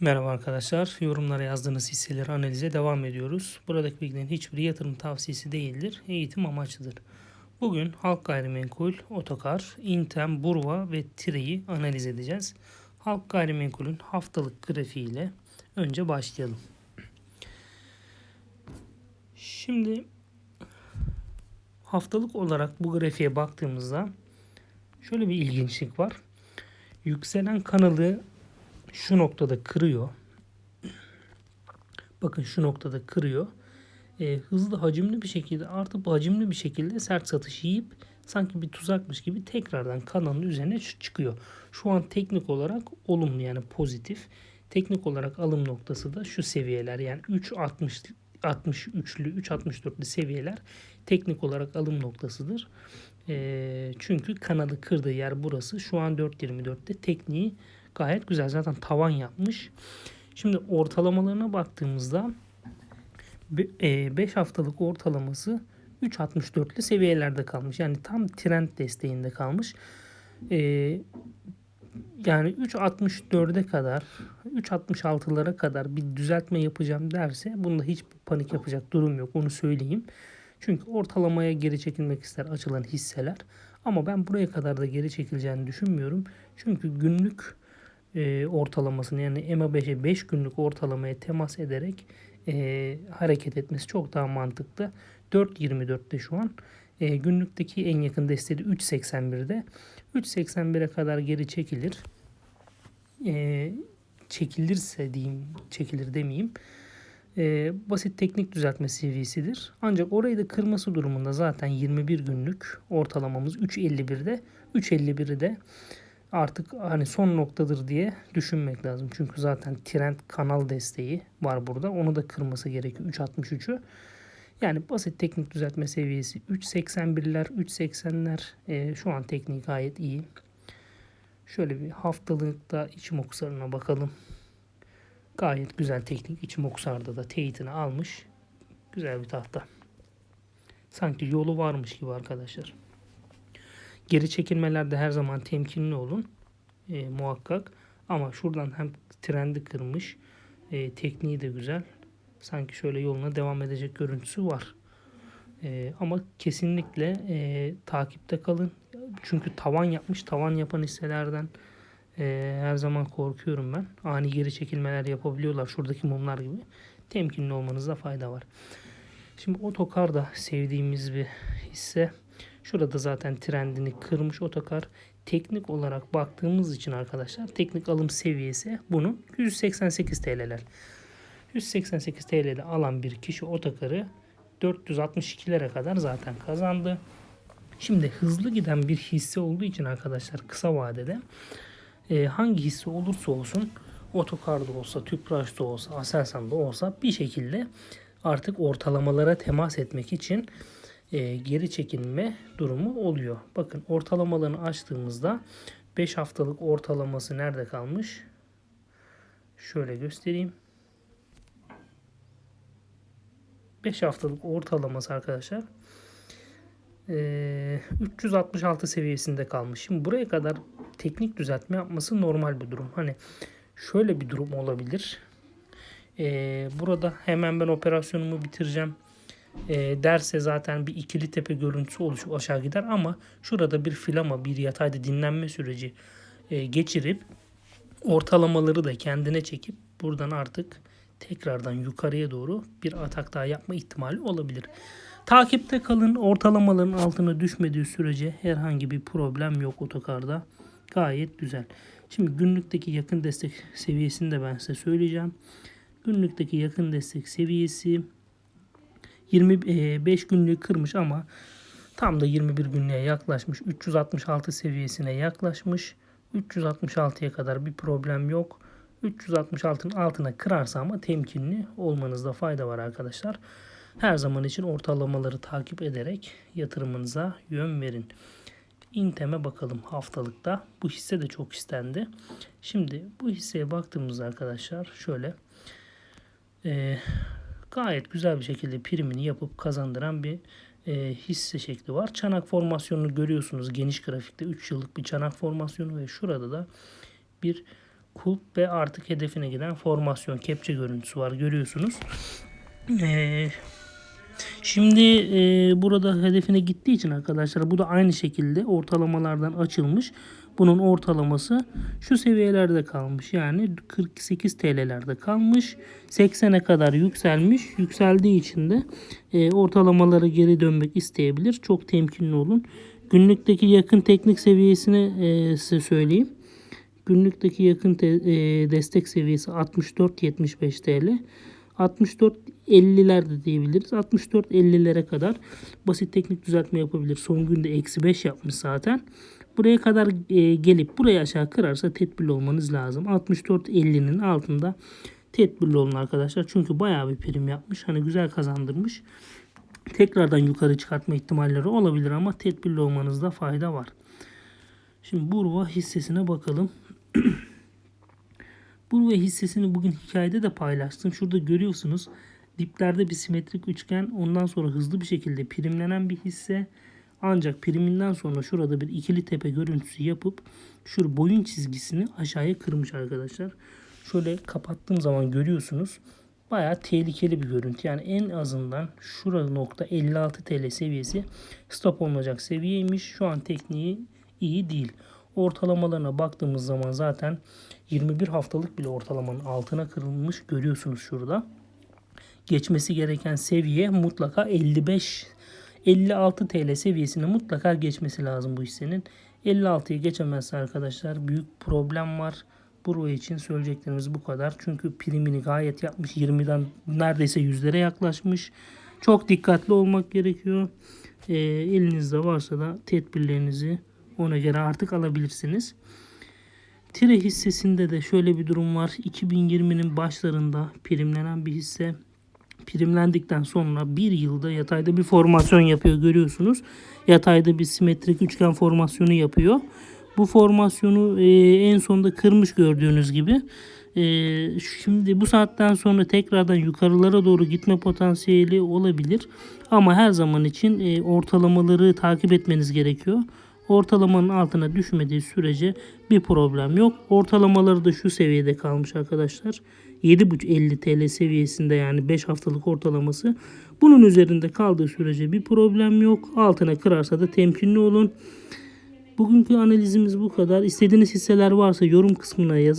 Merhaba arkadaşlar. Yorumlara yazdığınız hisseleri analize devam ediyoruz. Buradaki bilgilerin hiçbiri yatırım tavsiyesi değildir. Eğitim amaçlıdır. Bugün Halk Gayrimenkul, Otokar, Intem, Burva ve Tire'yi analiz edeceğiz. Halk Gayrimenkul'ün haftalık grafiğiyle önce başlayalım. Şimdi haftalık olarak bu grafiğe baktığımızda şöyle bir ilginçlik var. Yükselen kanalı şu noktada kırıyor. Bakın şu noktada kırıyor. E, hızlı hacimli bir şekilde artıp hacimli bir şekilde sert satış yiyip sanki bir tuzakmış gibi tekrardan kanalın üzerine çıkıyor. Şu an teknik olarak olumlu yani pozitif. Teknik olarak alım noktası da şu seviyeler yani 3.60 63'lü 3.64'lü seviyeler teknik olarak alım noktasıdır. Çünkü kanalı kırdığı yer burası. Şu an 4.24'te tekniği Gayet güzel. Zaten tavan yapmış. Şimdi ortalamalarına baktığımızda 5 e, haftalık ortalaması 3.64'lü seviyelerde kalmış. Yani tam trend desteğinde kalmış. Yani 3.64'e kadar 3.66'lara kadar bir düzeltme yapacağım derse bunda hiç panik yapacak durum yok. Onu söyleyeyim. Çünkü ortalamaya geri çekilmek ister açılan hisseler. Ama ben buraya kadar da geri çekileceğini düşünmüyorum. Çünkü günlük e, ortalamasını yani EMA5'e 5 günlük ortalamaya temas ederek e, hareket etmesi çok daha mantıklı. 4.24'te şu an. E, günlükteki en yakın desteği 3.81'de. 3.81'e kadar geri çekilir. E, çekilirse diyeyim, çekilir demeyeyim. E, basit teknik düzeltme seviyesidir. Ancak orayı da kırması durumunda zaten 21 günlük ortalamamız 3.51'de. 3.51'i de artık hani son noktadır diye düşünmek lazım. Çünkü zaten trend kanal desteği var burada. Onu da kırması gerekiyor 3.63'ü. Yani basit teknik düzeltme seviyesi 3.81'ler, 3.80'ler e, şu an teknik gayet iyi. Şöyle bir haftalıkta içim okusarına bakalım. Gayet güzel teknik. içim okusarda da teyitini almış. Güzel bir tahta. Sanki yolu varmış gibi arkadaşlar. Geri çekilmelerde her zaman temkinli olun e, muhakkak. Ama şuradan hem trendi kırmış, e, tekniği de güzel. Sanki şöyle yoluna devam edecek görüntüsü var. E, ama kesinlikle e, takipte kalın. Çünkü tavan yapmış, tavan yapan hisselerden e, her zaman korkuyorum ben. Ani geri çekilmeler yapabiliyorlar şuradaki mumlar gibi. Temkinli olmanızda fayda var. Şimdi otokar da sevdiğimiz bir hisse. Şurada zaten trendini kırmış otokar. Teknik olarak baktığımız için arkadaşlar teknik alım seviyesi bunun 188 TL'ler. 188 TL'de alan bir kişi otokarı 462'lere kadar zaten kazandı. Şimdi hızlı giden bir hisse olduğu için arkadaşlar kısa vadede e, hangi hisse olursa olsun otokarda olsa, Tüpraş'ta olsa, Aselsan'da olsa bir şekilde artık ortalamalara temas etmek için e, geri çekilme durumu oluyor. Bakın ortalamalarını açtığımızda 5 haftalık ortalaması nerede kalmış? Şöyle göstereyim. 5 haftalık ortalaması arkadaşlar e, 366 seviyesinde kalmış. Şimdi buraya kadar teknik düzeltme yapması normal bir durum. Hani şöyle bir durum olabilir. E, burada hemen ben operasyonumu bitireceğim e, derse zaten bir ikili tepe görüntüsü oluşup aşağı gider ama şurada bir filama bir yatayda dinlenme süreci e, geçirip ortalamaları da kendine çekip buradan artık tekrardan yukarıya doğru bir atak daha yapma ihtimali olabilir. Takipte kalın. Ortalamaların altına düşmediği sürece herhangi bir problem yok otokarda. Gayet güzel. Şimdi günlükteki yakın destek seviyesini de ben size söyleyeceğim. Günlükteki yakın destek seviyesi 25 günlüğü kırmış ama tam da 21 günlüğe yaklaşmış. 366 seviyesine yaklaşmış. 366'ya kadar bir problem yok. 366'nın altına kırarsa ama temkinli olmanızda fayda var arkadaşlar. Her zaman için ortalamaları takip ederek yatırımınıza yön verin. Intem'e bakalım haftalıkta. Bu hisse de çok istendi. Şimdi bu hisseye baktığımızda arkadaşlar şöyle e, gayet güzel bir şekilde primini yapıp kazandıran bir e, hisse şekli var. Çanak formasyonunu görüyorsunuz geniş grafikte 3 yıllık bir çanak formasyonu ve şurada da bir kulp ve artık hedefine giden formasyon kepçe görüntüsü var görüyorsunuz. Ee, Şimdi e, burada hedefine gittiği için arkadaşlar bu da aynı şekilde ortalamalardan açılmış. Bunun ortalaması şu seviyelerde kalmış. Yani 48 TL'lerde kalmış. 80'e kadar yükselmiş. Yükseldiği için de e, ortalamalara geri dönmek isteyebilir. Çok temkinli olun. Günlükteki yakın teknik seviyesini e, size söyleyeyim. Günlükteki yakın te- e, destek seviyesi 64.75 TL. 64.50'ler de diyebiliriz. 64.50'lere kadar basit teknik düzeltme yapabilir. Son günde eksi 5 yapmış zaten. Buraya kadar e, gelip buraya aşağı kırarsa tedbirli olmanız lazım. 64.50'nin altında tedbirli olun arkadaşlar. Çünkü bayağı bir prim yapmış. Hani güzel kazandırmış. Tekrardan yukarı çıkartma ihtimalleri olabilir ama tedbirli olmanızda fayda var. Şimdi Burva hissesine bakalım. Burva hissesini bugün hikayede de paylaştım. Şurada görüyorsunuz diplerde bir simetrik üçgen ondan sonra hızlı bir şekilde primlenen bir hisse. Ancak priminden sonra şurada bir ikili tepe görüntüsü yapıp şu boyun çizgisini aşağıya kırmış arkadaşlar. Şöyle kapattığım zaman görüyorsunuz. Bayağı tehlikeli bir görüntü. Yani en azından şurada nokta 56 TL seviyesi stop olacak seviyeymiş. Şu an tekniği iyi değil. Ortalamalarına baktığımız zaman zaten 21 haftalık bile ortalamanın altına kırılmış görüyorsunuz şurada. Geçmesi gereken seviye mutlaka 55 56 TL seviyesini mutlaka geçmesi lazım bu hissenin. 56'yı geçemezse arkadaşlar büyük problem var. Buraya için söyleyeceklerimiz bu kadar. Çünkü primini gayet yapmış. 20'den neredeyse yüzlere yaklaşmış. Çok dikkatli olmak gerekiyor. Ee, elinizde varsa da tedbirlerinizi ona göre artık alabilirsiniz. Tire hissesinde de şöyle bir durum var. 2020'nin başlarında primlenen bir hisse. Primlendikten sonra bir yılda yatayda bir formasyon yapıyor görüyorsunuz. Yatayda bir simetrik üçgen formasyonu yapıyor. Bu formasyonu e, en sonunda kırmış gördüğünüz gibi. E, şimdi bu saatten sonra tekrardan yukarılara doğru gitme potansiyeli olabilir. Ama her zaman için e, ortalamaları takip etmeniz gerekiyor. Ortalamanın altına düşmediği sürece bir problem yok. Ortalamaları da şu seviyede kalmış arkadaşlar. 7,50 TL seviyesinde yani 5 haftalık ortalaması. Bunun üzerinde kaldığı sürece bir problem yok. Altına kırarsa da temkinli olun. Bugünkü analizimiz bu kadar. İstediğiniz hisseler varsa yorum kısmına yazabilirsiniz.